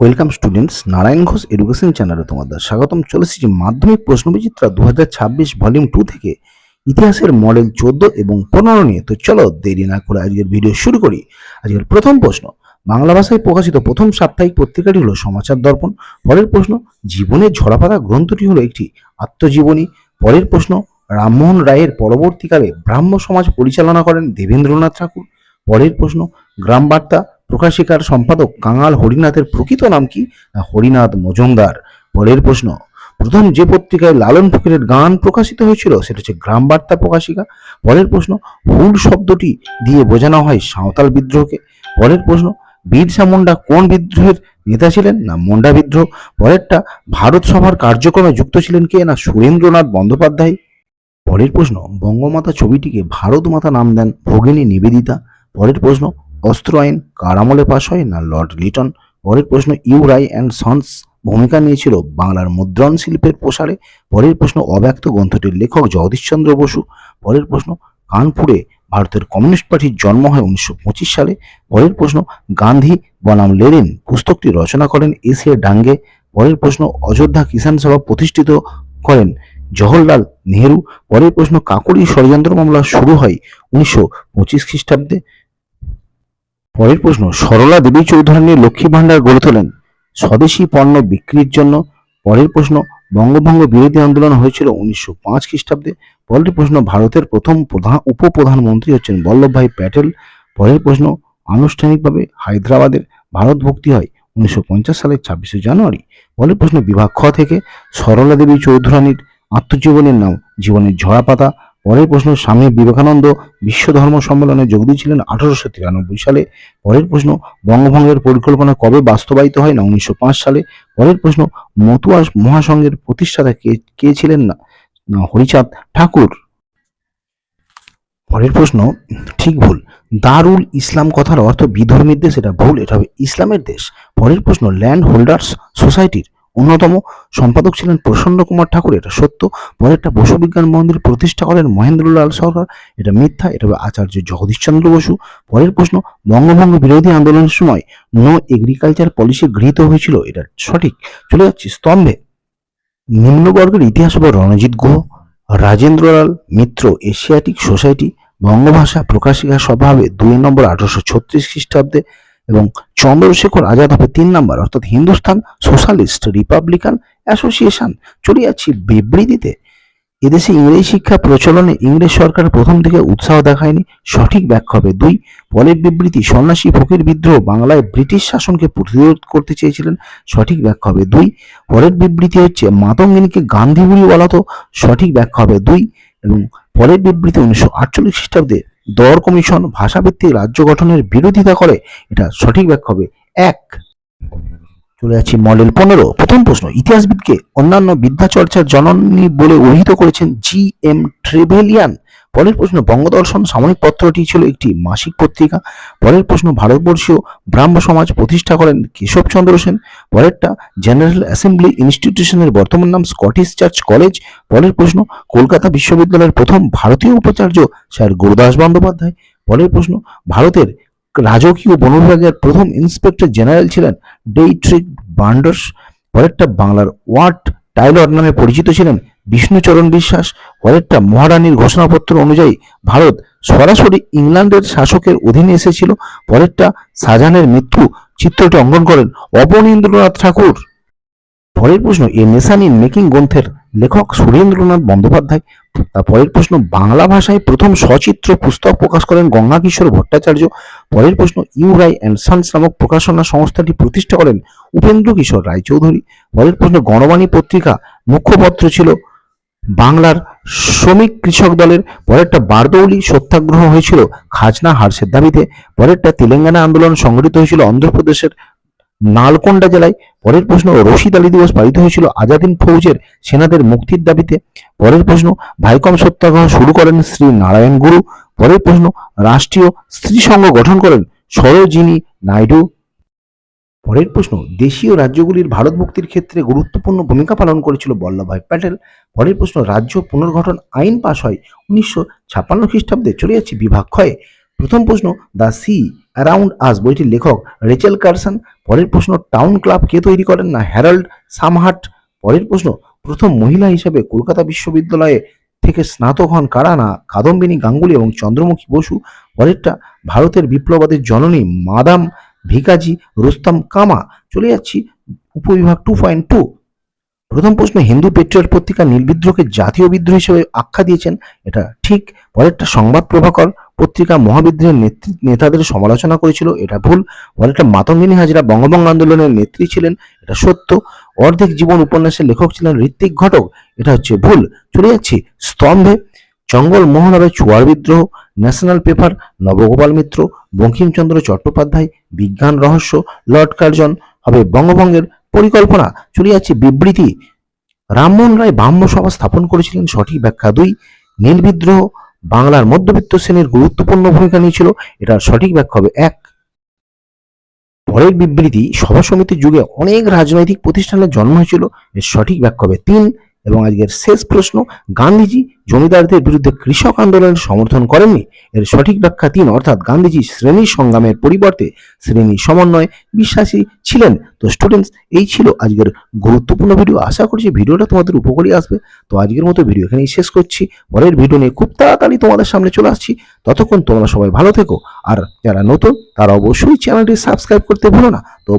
Welcome students, Narayan Ghosh education চ্যানেলে তোমাদের স্বাগতম। চলে এসেছি মাধ্যমিক প্রশ্নবিচিত্রা দু হাজার ছাব্বিশ ভলিউম টু থেকে। ইতিহাসের মডেল চোদ্দ এবং পনেরো নিয়ে। তো চলো, দেরি না করে আজকের ভিডিও শুরু করি। আজকের প্রথম প্রশ্ন, বাংলা ভাষায় প্রকাশিত প্রথম সাপ্তাহিক পত্রিকাটি হলো সমাচার দর্পণ। পরের প্রশ্ন, জীবনের ঝরাপাতা গ্রন্থটি হলো একটি আত্মজীবনী। পরের প্রশ্ন, রামমোহন রায়ের পরবর্তীকালে ব্রাহ্ম সমাজ পরিচালনা করেন দেবেন্দ্রনাথ ঠাকুর। পরের প্রশ্ন গ্রাম বার্তা প্রকাশিকার সম্পাদক কাঙাল হরিনাথের প্রকৃত নাম কি? হরিনাথ মজুমদার। পরের প্রশ্ন, প্রথম যে পত্রিকায় লালন ফকিরের গান প্রকাশিত হয়েছিল, সেটা হচ্ছে গ্রাম বার্তা প্রকাশিকা। পরের প্রশ্ন, হুল শব্দটি দিয়ে বোঝানো হয় সাঁওতাল বিদ্রোহকে। পরের প্রশ্ন, বিরসা মুন্ডা কোন বিদ্রোহের নেতা ছিলেন? না, মুন্ডা বিদ্রোহ। পরেরটা, ভারত সভার কার্যক্রমে যুক্ত ছিলেন কে? না, সুরেন্দ্রনাথ বন্দ্যোপাধ্যায়। পরের প্রশ্ন, বঙ্গমাতা ছবিটিকে ভারত মাতা নাম দেন ভগিনী নিবেদিতা। পরের প্রশ্ন অস্ত্র আইন, কার আমলে পাশ হয় না লর্ড লিটন? পরের প্রশ্ন ইউরাই অ্যান্ড সন্স ভূমিকা নিয়েছিল বাংলার মুদ্রণ শিল্পের প্রসারে। পরের প্রশ্ন, অব্যক্ত গ্রন্থটির লেখক জগদীশচন্দ্র বসু। পরের প্রশ্ন, কানপুরে ভারতের কমিউনিস্ট পার্টির জন্ম হয় উনিশশো পঁচিশ সালে। পরের প্রশ্ন, গান্ধী, বনাম লেনিন পুস্তকটি রচনা করেন এসিয়া ডাঙ্গে। পরের প্রশ্ন, অযোধ্যা কিষাণ সভা প্রতিষ্ঠিত করেন জওহরলাল নেহেরু। পরের প্রশ্ন, কাকুরি ষড়যন্ত্র মামলা শুরু হয় উনিশশো পঁচিশ খ্রিস্টাব্দে। পরের প্রশ্ন, সরলা দেবী চৌধুরানী লক্ষ্মী ভাণ্ডার গড়ে তোলেন। স্বদেশি পণ্য বিক্রির জন্য। পরের প্রশ্ন, বঙ্গভঙ্গ বিরোধী আন্দোলন হয়েছিল উনিশশো পাঁচ খ্রিস্টাব্দে। পরের প্রশ্ন, ভারতের প্রথম প্রধান, উপপ্রধানমন্ত্রী হচ্ছেন বল্লভভাই প্যাটেল। পরের প্রশ্ন, আনুষ্ঠানিকভাবে হায়দ্রাবাদের ভারত ভক্তি হয় উনিশশো পঞ্চাশ সালের ছাব্বিশে জানুয়ারি। পরের প্রশ্ন, বিভাগ খ থেকে, সরলা দেবী চৌধুরানীর আত্মজীবনের নাম, জীবনের ঝরাপাতা পরের প্রশ্ন, স্বামী বিবেকানন্দ বিশ্ব ধর্ম সম্মেলনে যোগ দিয়েছিলেন আঠারোশো তিরানব্বই সালে। পরের প্রশ্ন, বঙ্গভঙ্গের পরিকল্পনা কবে বাস্তবায়িত হয় না উনিশশো পাঁচ সালে? পরের প্রশ্ন, মতুয়া মহাসংঘের প্রতিষ্ঠাতা কে কে ছিলেন না? না, হরিচাঁদ ঠাকুর। পরের প্রশ্ন, ঠিক ভুল। দারুল ইসলাম কথার অর্থ বিধর্মীর দেশ, এটা ভুল, এটা হবে ইসলামের দেশ। পরের প্রশ্ন, ল্যান্ড হোল্ডার্স সোসাইটির অন্যতম সম্পাদক ছিলেন প্রসন্ন কুমার ঠাকুর, এটা সত্য। পরেরটা বসু বিজ্ঞান মন্দির প্রতিষ্ঠা করেন মহেন্দ্রলাল সরকার, এটা মিথ্যা, এটা হবে আচার্য জগদীশচন্দ্র বসু। পরের প্রশ্ন, বঙ্গভঙ্গ বিরোধী আন্দোলনের সময় নো এগ্রিকালচার পলিসি গৃহীত হয়েছিল, এটা সঠিক। চলে যাচ্ছি স্তম্ভে। নিম্নবর্গের ইতিহাস বা রণজিৎ গুহ, রাজেন্দ্রলাল মিত্র, এশিয়াটিক সোসাইটি, বঙ্গভাষা প্রকাশিকা সভা হবে দুই নম্বর আঠারোশো ছত্রিশ খ্রিস্টাব্দে। এবং চন্দ্রশেখর আজাদ হবে তিন নম্বর, অর্থাৎ হিন্দুস্তান সোশ্যালিস্ট রিপাবলিকান অ্যাসোসিয়েশন। চলে যাচ্ছি বিবৃতিতে। এদেশে ইংরেজি শিক্ষা প্রচলনে ইংরেজ সরকার প্রথম থেকে উৎসাহ দেখায়নি। সঠিক ব্যাখ্যা হবে দুই, পরের বিবৃতি, সন্ন্যাসী ফকির বিদ্রোহ বাংলায় ব্রিটিশ শাসনকে প্রতিরোধ করতে চেয়েছিলেন। সঠিক ব্যাখ্যা হবে দুই, পরের বিবৃতি হচ্ছে মাতঙ্গিনীকে গান্ধী বুড়ি বলা তো সঠিক ব্যাখ্যা হবে দুই এবং পরের বিবৃতি উনিশশো আটচল্লিশ খ্রিস্টাব্দে দর কমিশন ভাষাভিত্তিক রাজ্য গঠনের বিরোধিতা করে। এটা সঠিক ব্যাখ্যা হবে এক। চলে যাচ্ছি মডেল পনেরো। প্রথম প্রশ্ন, ইতিহাসবিদকে অন্যান্য বিদ্যাচর্চার জননী বলে অভিহিত করেছেন জি এম ট্রেভেলিয়ান পরের প্রশ্ন, বঙ্গদর্শন সাময়িক পত্রটি ছিল একটি মাসিক পত্রিকা। পরের প্রশ্ন, ভারতবর্ষীয় ব্রাহ্ম সমাজ প্রতিষ্ঠা করেন কেশবচন্দ্র সেন। পরেরটা, জেনারেল অ্যাসেম্বলি ইনস্টিটিউশনের বর্তমান নাম স্কটিশ চার্চ কলেজ। পরের প্রশ্ন, কলকাতা বিশ্ববিদ্যালয়ের প্রথম ভারতীয় উপাচার্য স্যার গুরুদাস বন্দ্যোপাধ্যায়। পরের প্রশ্ন, ভারতের রাজকীয় বন বিভাগের প্রথম ইন্সপেক্টর জেনারেল ছিলেন ডেইট্রিক বান্ডার্স পরেরটা, বাংলার ওয়ার্ড টাইলর নামে পরিচিত ছিলেন বিষ্ণুচরণ বিশ্বাস পরেরটা মহারানীর ঘোষণাপত্র অনুযায়ী ভারত সরাসরি ইংল্যান্ডের শাসকের অধীনে এসেছিল। পরেরটা শাহজাহানের মৃত্যু চিত্রটি অঙ্কন করেন অবনীন্দ্রনাথ ঠাকুর। পরের প্রশ্ন, এ নেশান ইন মেকিং গ্রন্থের লেখক সুরেন্দ্রনাথ বন্দ্যোপাধ্যায়। পরের প্রশ্ন, বাংলা ভাষায় প্রথম সচিত্র পুস্তক প্রকাশ করেন গঙ্গা কিশোর ভট্টাচার্য। পরের প্রশ্ন, ইউ রাই অ্যান্ড সন্স নামক প্রকাশনা সংস্থাটি প্রতিষ্ঠা করেন উপেন্দ্র কিশোর রায়চৌধুরী। পরের প্রশ্ন, গণবাণী পত্রিকা মুখ্যপত্র ছিল বাংলার শ্রমিক কৃষক দলের পরেরটা বারদৌলি সত্যাগ্রহ হয়েছিল খাজনা হ্রাসের দাবিতে, পরেরটা তেলেঙ্গানা আন্দোলন সংগঠিত হয়েছিল অন্ধ্রপ্রদেশের নালকোন্ডা জেলায়, পরের প্রশ্ন রশিদ আলী দিবস পালিত হয়েছিল আজাদিন ফৌজের সেনাদের মুক্তির দাবিতে, পরের প্রশ্ন ভাইকম সত্যাগ্রহ শুরু করেন শ্রী নারায়ণ গুরু, পরের প্রশ্ন রাষ্ট্রীয় স্ত্রী সংঘ গঠন করেন সরোজিনী নাইডু। পরের প্রশ্ন, দেশীয় রাজ্যগুলির ভারত মুক্তির ক্ষেত্রে গুরুত্বপূর্ণ ভূমিকা পালন করেছিল বল্লভভাই প্যাটেল। পরের প্রশ্ন, রাজ্য পুনর্গঠন আইন পাশ হয় উনিশশো ছাপ্পান্ন খ্রিস্টাব্দে চলে যাচ্ছে বিভাগ ক্ষয়ে। প্রথম প্রশ্ন, দ্য সি অ্যারাউন্ড আস বইটির লেখক রেচেল কারসন। পরের প্রশ্ন, টাউন ক্লাব কে তৈরি করেন না হ্যারল্ড সামহাট? পরের প্রশ্ন, প্রথম মহিলা হিসেবে কলকাতা বিশ্ববিদ্যালয়ে থেকে স্নাতক হন কারা না? কাদম্বিনী গাঙ্গুলি এবং চন্দ্রমুখী বসু। পরেরটা, ভারতের বিপ্লবাদের জননী মাদাম ভিকাজি রুস্তম কামা, চলে যাচ্ছি উপবিভাগ টু পয়েন্ট টু প্রথম প্রশ্ন, হিন্দু পেট্রিয়ট পত্রিকা নীলবিদ্রোহকে জাতীয় বিদ্রোহ হিসেবে আখ্যা দিয়েছেন। এটা ঠিক। পরেরটা, সংবাদ প্রভাকর পত্রিকা মহাবিদ্রোহের নেত্রী নেতাদের সমালোচনা করেছিল, এটা ভুল। পরেরটা, মাতঙ্গিনী হাজরা বঙ্গভঙ্গ আন্দোলনের নেত্রী ছিলেন, এটা সত্য। অর্ধেক জীবন উপন্যাসের লেখক ছিলেন ঋত্বিক ঘটক, এটা হচ্ছে ভুল। চলে যাচ্ছি স্তম্ভে। জঙ্গল মোহন হবে চুয়ার বিদ্রোহ, national paper, Nabagopal Mitra, Bankimchandra Chattopadhyay, Bigyan Rahasya, lord Curzon, হবে বঙ্গভঙ্গের পরিকল্পনা। চলে যাচ্ছে বিবৃতি। রামমোহন রায় ব্রাহ্ম সভা স্থাপন করেছিলেন সঠিক ব্যাখ্যা দুই। নীল বিদ্রোহ, বাংলার মধ্যবিত্ত শ্রেণির গুরুত্বপূর্ণ ভূমিকা নিয়েছিল, এটার সঠিক ব্যাখ্যা হবে এক। পরের বিবৃতি, সভা সমিতির যুগে অনেক রাজনৈতিক প্রতিষ্ঠানের জন্ম হয়েছিল, এর সঠিক ব্যাখ্যা হবে তিন। এবং আজকের শেষ প্রশ্ন, গান্ধীজি জমিদারদের বিরুদ্ধে কৃষক আন্দোলনের সমর্থন করেননি। এর সঠিক ব্যাখ্যা তিন, অর্থাৎ গান্ধীজি শ্রেণি সংগ্রামের পরিবর্তে শ্রেণি সমন্বয়ে বিশ্বাসী ছিলেন। তো স্টুডেন্টস এই ছিল আজকের গুরুত্বপূর্ণ ভিডিও আশা করছি ভিডিওটা তোমাদের উপকারী আসবে। তো আজকের মতো ভিডিও এখানেই শেষ করছি। পরের ভিডিও নিয়ে খুব তাড়াতাড়ি তোমাদের সামনে চলে আসছি। ততক্ষণ তোমরা সবাই ভালো থেকো। আর যারা নতুন, তারা অবশ্যই চ্যানেলটি সাবস্ক্রাইব করতে ভুলো না। তো